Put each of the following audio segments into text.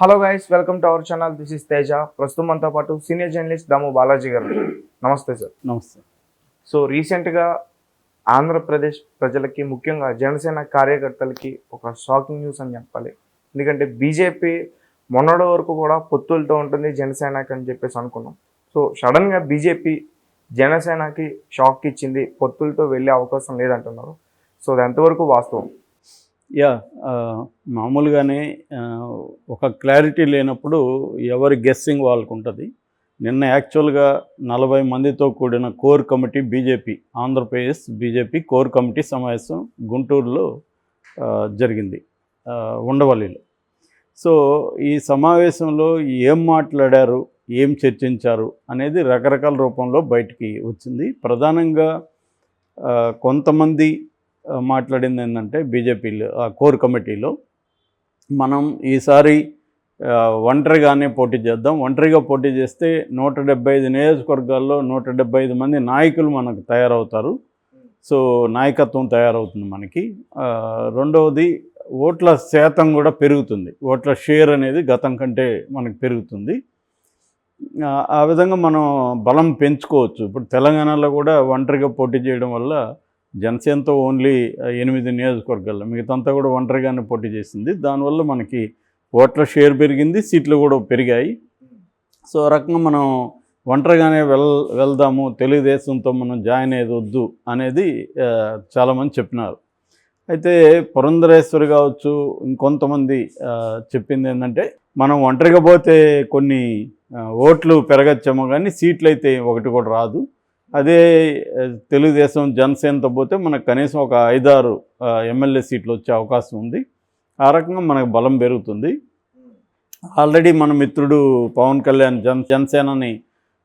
Hello guys welcome to our channel this is Teja ప్రస్తుతం మనతో పాటు సీనియర్ జర్నలిస్ట్ దాము బాలాజీ గారు నమస్తే సార్ నమస్తే. సో రీసెంట్గా ఆంధ్రప్రదేశ్ ప్రజలకి ముఖ్యంగా జనసేన కార్యకర్తలకి ఒక షాకింగ్ న్యూస్ అని చెప్పాలి. ఎందుకంటే బీజేపీ మొన్నటి వరకు కూడా పొత్తులతో ఉంటుంది జనసేనకి అని చెప్పేసి అనుకున్నాం. సో సడన్గా బీజేపీ జనసేనకి షాక్ ఇచ్చింది పొత్తులతో వెళ్ళే అవకాశం లేదంటున్నారు. సో అది ఎంతవరకు వాస్తవం? యా మామూలుగానే ఒక క్లారిటీ లేనప్పుడు ఎవరి గెస్సింగ్ వాళ్ళకు ఉంటుంది నిన్న యాక్చువల్గా నలభై మందితో కూడిన core committee BJP Andhra Pradesh BJP core committee సమావేశం గుంటూరులో జరిగింది ఉండవల్లిలో. సో ఈ సమావేశంలో ఏం మాట్లాడారు ఏం చర్చించారు అనేది రకరకాల రూపంలో బయటికి వచ్చింది. ప్రధానంగా కొంతమంది మాట్లాడింది ఏంటంటే బీజేపీలో ఆ కోర్ కమిటీలో మనం ఈసారి ఒంటరిగానే పోటీ చేద్దాం. ఒంటరిగా పోటీ చేస్తే నూట డెబ్బై ఐదు నియోజకవర్గాల్లో నూట డెబ్బై ఐదు మంది నాయకులు మనకు తయారవుతారు. సో నాయకత్వం తయారవుతుంది మనకి. రెండవది ఓట్ల శాతం కూడా పెరుగుతుంది. ఓట్ల షేర్ అనేది గతం కంటే మనకు పెరుగుతుంది. ఆ విధంగా మనం బలం పెంచుకోవచ్చు. ఇప్పుడు తెలంగాణలో కూడా ఒంటరిగా పోటీ చేయడం వల్ల జనసేనతో ఓన్లీ ఎనిమిది నియోజకవర్గాల్లో మిగతంతా కూడా ఒంటరిగానే పోటీ చేసింది. దానివల్ల మనకి ఓట్ల షేర్ పెరిగింది సీట్లు కూడా పెరిగాయి. సో రకంగా మనం ఒంటరిగానే వెల్ వెళ్దాము తెలుగుదేశంతో మనం జాయిన్ అయ్యేది వద్దు అనేది చాలామంది చెప్పినారు. అయితే పురంధరేశ్వరి కావచ్చు ఇంకొంతమంది చెప్పింది ఏంటంటే మనం ఒంటరిగా పోతే కొన్ని ఓట్లు పెరగచ్చేమో కానీ సీట్లు అయితే ఒకటి కూడా రాదు. అదే తెలుగుదేశం జనసేనతో పోతే మనకు కనీసం ఒక ఐదారు ఎమ్మెల్యే సీట్లు వచ్చే అవకాశం ఉంది. ఆ రకంగా మనకు బలం పెరుగుతుంది. ఆల్రెడీ మన మిత్రుడు పవన్ కళ్యాణ్ జన్ జనసేనని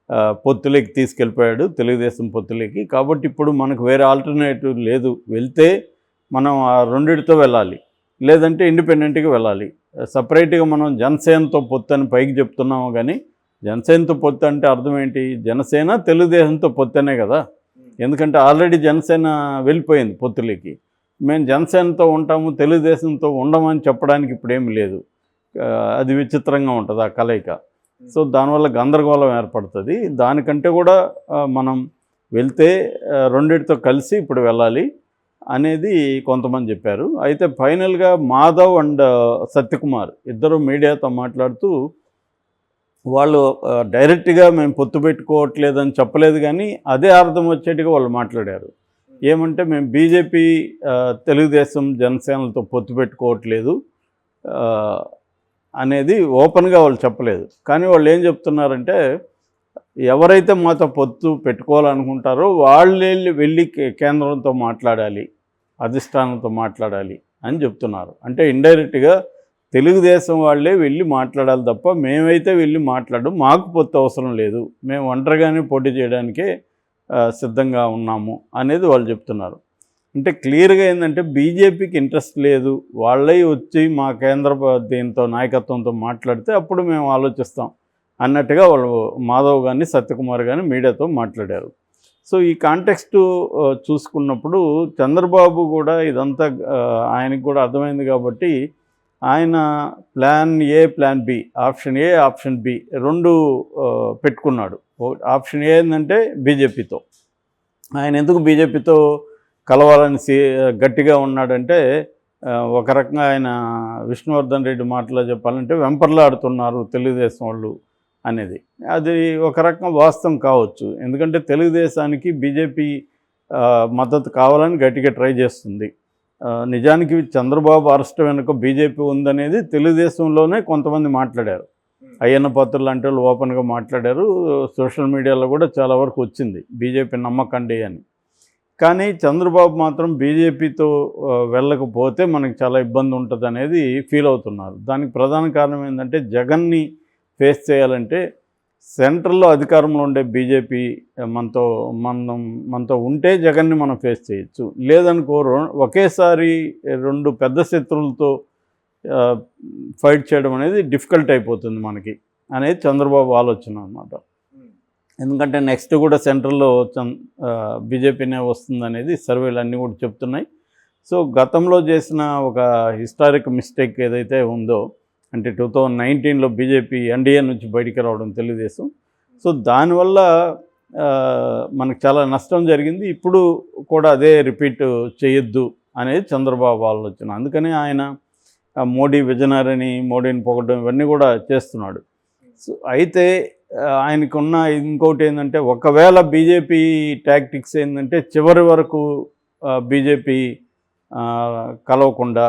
ఆ, పొత్తులోకి తీసుకెళ్ళిపోయాడు తెలుగుదేశం పొత్తులోకి. కాబట్టి ఇప్పుడు మనకు వేరే ఆల్టర్నేటివ్ లేదు. వెళ్తే మనం ఆ రెండిటితో వెళ్ళాలి. లేదంటే ఇండిపెండెంట్గా వెళ్ళాలి. సపరేట్గా మనం జనసేనతో పొత్తు అని పైకి చెప్తున్నాము కానీ జనసేనతో పొత్తు అంటే అర్థం ఏంటి? జనసేన తెలుగుదేశంతో పొత్తనే కదా. ఎందుకంటే ఆల్రెడీ జనసేన వెళ్ళిపోయింది పొత్తులకి. మేము జనసేనతో ఉంటాము తెలుగుదేశంతో ఉండమని చెప్పడానికి ఇప్పుడేమి లేదు. అది విచిత్రంగా ఉంటుంది ఆ కలయిక. సో దానివల్ల గందరగోళం ఏర్పడుతుంది. దానికంటే కూడా మనం వెళ్తే రెండిటితో కలిసి ఇప్పుడు వెళ్ళాలి అనేది కొంతమంది చెప్పారు. అయితే ఫైనల్గా మాధవ్ అండ్ సత్యకుమార్ ఇద్దరు మీడియాతో మాట్లాడుతూ వాళ్ళు డైరెక్ట్గా మేము పొత్తు పెట్టుకోవట్లేదని చెప్పలేదు కానీ అదే అర్థం వచ్చేట్టుగా వాళ్ళు మాట్లాడారు. ఏమంటే మేము బీజేపీ తెలుగుదేశం జనసేనలతో పొత్తు పెట్టుకోవట్లేదు అనేది ఓపెన్గా వాళ్ళు చెప్పలేదు. కానీ వాళ్ళు ఏం చెప్తున్నారంటే ఎవరైతే మాతో పొత్తు పెట్టుకోవాలనుకుంటారో వాళ్ళు వెళ్ళి వెళ్ళి కే- కేంద్రంతో మాట్లాడాలి అధిష్టానంతో మాట్లాడాలి అని చెప్తున్నారు. అంటే ఇండైరెక్ట్గా తెలుగుదేశం వాళ్ళే వెళ్ళి మాట్లాడాలి తప్ప మేమైతే వెళ్ళి మాట్లాడడం మాకు పొత్తు అవసరం లేదు. మేము ఒంటరిగానే పోటీ చేయడానికే సిద్ధంగా ఉన్నాము అనేది వాళ్ళు చెప్తున్నారు. అంటే క్లియర్గా ఏంటంటే బీజేపీకి ఇంట్రెస్ట్ లేదు. వాళ్ళే వచ్చి మా కేంద్ర దీంతో నాయకత్వంతో మాట్లాడితే అప్పుడు మేము ఆలోచిస్తాం అన్నట్టుగా వాళ్ళు మాధవ్ కానీ సత్యకుమార్ కానీ మీడియాతో మాట్లాడారు. సో ఈ కాంటెక్స్ట్ చూసుకున్నప్పుడు చంద్రబాబు కూడా ఇదంతా ఆయనకు కూడా అర్థమైంది కాబట్టి ఆయన plan A plan B option A option B రెండు పెట్టుకున్నాడు. ఆప్షన్ ఏ ఏంటంటే బీజేపీతో. ఆయన ఎందుకు బీజేపీతో కలవాలని సీ గట్టిగా ఉన్నాడంటే ఒక రకంగా ఆయన విష్ణువర్ధన్ రెడ్డి మాటలో చెప్పాలంటే వెంపర్లాడుతున్నారు తెలుగుదేశం వాళ్ళు అనేది. అది ఒక రకం వాస్తవం కావచ్చు. ఎందుకంటే తెలుగుదేశానికి బీజేపీ మద్దతు కావాలని గట్టిగా ట్రై చేస్తుంది. నిజానికి చంద్రబాబు అరెస్ట్ వెనుక బీజేపీ ఉందనేది తెలుగుదేశంలోనే కొంతమంది మాట్లాడారు. అయ్యన్న పాత్రులు అంటే వాళ్ళు ఓపెన్గా మాట్లాడారు. సోషల్ మీడియాలో కూడా చాలా వరకు వచ్చింది బీజేపీ నమ్మకండి అని. కానీ చంద్రబాబు మాత్రం బీజేపీతో వెళ్ళకపోతే మనకి చాలా ఇబ్బంది ఉంటుంది అనేది ఫీల్ అవుతున్నారు. దానికి ప్రధాన కారణం ఏంటంటే జగన్ని ఫేస్ చేయాలంటే సెంట్రల్లో అధికారంలో ఉండే బీజేపీ మనతో మనం మనతో ఉంటే జగన్ని మనం ఫేస్ చేయొచ్చు. లేదనుకో ఒకేసారి రెండు పెద్ద శత్రువులతో ఫైట్ చేయడం అనేది డిఫికల్ట్ అయిపోతుంది మనకి అనేది చంద్రబాబు ఆలోచన అనమాట ఎందుకంటే నెక్స్ట్ కూడా సెంట్రల్లో చం బీజేపీనే వస్తుందనేది సర్వేలు అన్నీ కూడా చెప్తున్నాయి. సో గతంలో చేసిన ఒక హిస్టారిక్ మిస్టేక్ ఏదైతే ఉందో అంటే టూ థౌజండ్ నైన్టీన్లో బీజేపీ ఎన్డీఏ నుంచి బయటికి రావడం తెలుగుదేశం. సో దానివల్ల మనకు చాలా నష్టం జరిగింది. ఇప్పుడు కూడా అదే రిపీట్ చేయొద్దు అనేది చంద్రబాబు ఆలోచన. అందుకని ఆయన మోడీ విజనరీని మోడీని పొగడం ఇవన్నీ కూడా చేస్తున్నాడు. సో అయితే ఆయనకున్న ఇంకోటి ఏంటంటే ఒకవేళ బీజేపీ టాక్టిక్స్ ఏంటంటే చివరి వరకు బీజేపీ కలవకుండా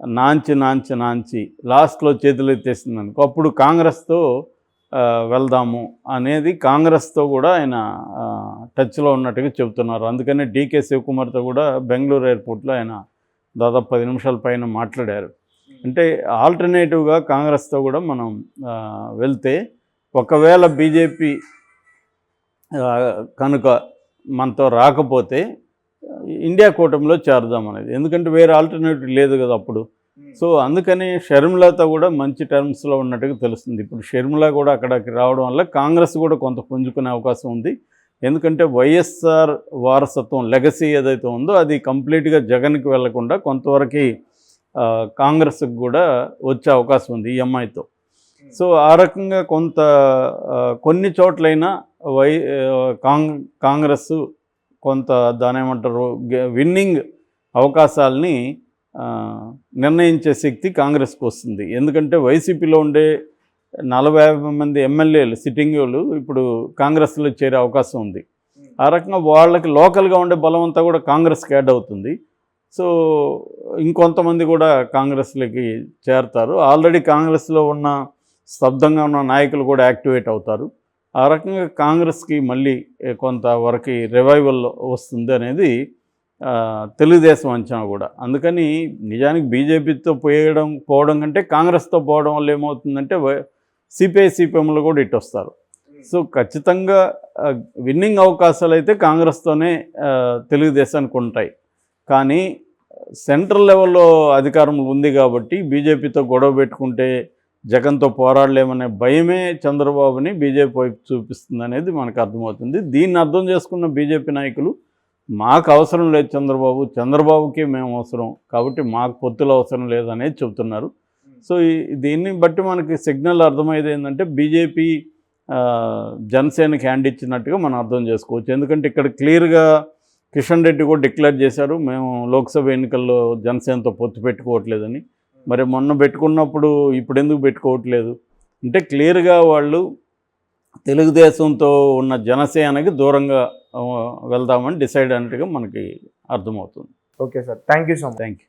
నాంచి నాంచి నాంచి లాస్ట్లో చేతులు ఎత్తేసింది అనుకో అప్పుడు కాంగ్రెస్తో వెళ్దాము అనేది కాంగ్రెస్తో కూడా ఆయన టచ్లో ఉన్నట్టుగా చెబుతున్నారు. అందుకనే డీకే శివకుమార్తో కూడా బెంగళూరు ఎయిర్పోర్ట్లో ఆయన దాదాపు పది నిమిషాల పైన మాట్లాడారు. అంటే ఆల్టర్నేటివ్గా కాంగ్రెస్తో కూడా మనం వెళ్తే ఒకవేళ బీజేపీ కనుక మనతో రాకపోతే ఇండియా కూటమిలో చేరదాం అనేది. ఎందుకంటే వేరే ఆల్టర్నేటివ్ లేదు కదా అప్పుడు. సో అందుకని షర్మిలతో కూడా మంచి టర్మ్స్లో ఉన్నట్టుగా తెలుస్తుంది. ఇప్పుడు షర్మిల కూడా అక్కడికి రావడం వల్ల కాంగ్రెస్ కూడా కొంత పుంజుకునే అవకాశం ఉంది. ఎందుకంటే వైఎస్ఆర్ వారసత్వం లెగసీ ఏదైతే ఉందో అది కంప్లీట్గా జగన్కి వెళ్ళకుండా కొంతవరకు కాంగ్రెస్కి కూడా వచ్చే అవకాశం ఉంది ఈ అమ్మాయితో సో ఆ రకంగా కొంత కొన్ని చోట్లైనా వై కాంగ్రెస్ కొంత దాని ఏమంటారు విన్నింగ్ అవకాశాలని నిర్ణయించే శక్తి కాంగ్రెస్కి వస్తుంది. ఎందుకంటే వైసీపీలో ఉండే నలభై యాభై మంది ఎమ్మెల్యేలు సిట్టింగ్ వాళ్ళు ఇప్పుడు కాంగ్రెస్లో చేరే అవకాశం ఉంది. ఆ రకంగా వాళ్ళకి లోకల్గా ఉండే బలం అంతా కూడా కాంగ్రెస్కి యాడ్ అవుతుంది. సో ఇంకొంతమంది కూడా కాంగ్రెస్లోకి చేరతారు. ఆల్రెడీ కాంగ్రెస్లో ఉన్న స్తబ్దంగా ఉన్న నాయకులు కూడా యాక్టివేట్ అవుతారు. ఆ రకంగా కాంగ్రెస్కి మళ్ళీ కొంతవరకు రివైవల్ వస్తుంది అనేది తెలుగుదేశం అంచనా కూడా. అందుకని నిజానికి బీజేపీతో పోయడం పోవడం కంటే కాంగ్రెస్తో పోవడం వల్ల ఏమవుతుందంటే సిపిఐ సిపిఎంలు కూడా ఇటు వస్తారు సో ఖచ్చితంగా విన్నింగ్ అవకాశాలు అయితే కాంగ్రెస్తోనే తెలుగుదేశానికి ఉంటాయి. కానీ సెంట్రల్ లెవెల్లో అధికారం ఉంది కాబట్టి బీజేపీతో గొడవ పెట్టుకుంటే జగన్తో పోరాడలేమనే భయమే చంద్రబాబుని బీజేపీ వైపు చూపిస్తుంది అనేది మనకు అర్థమవుతుంది. దీన్ని అర్థం చేసుకున్న బీజేపీ నాయకులు మాకు అవసరం లేదు చంద్రబాబు చంద్రబాబుకి మేము అవసరం కాబట్టి మాకు పొత్తులు అవసరం లేదనేది చెబుతున్నారు. సో ఈ- దీన్ని బట్టి మనకి సిగ్నల్ అర్థమయ్యేది ఏంటంటే బీజేపీ జనసేనకి హ్యాండ్ ఇచ్చినట్టుగా మనం అర్థం చేసుకోవచ్చు. ఎందుకంటే ఇక్కడ క్లియర్గా కిషన్ రెడ్డి కూడా డిక్లేర్ చేశారు మేము లోక్సభ ఎన్నికల్లో జనసేనతో పొత్తు పెట్టుకోవట్లేదని. మరి మొన్న పెట్టుకున్నప్పుడు ఇప్పుడు ఎందుకు పెట్టుకోవట్లేదు? అంటే క్లియర్గా వాళ్ళు తెలుగుదేశంతో ఉన్న జనసేనకి దూరంగా వెళ్దామని డిసైడ్ అన్నట్టుగా మనకి అర్థమవుతుంది. Okay sir. Thank you so much. Thank you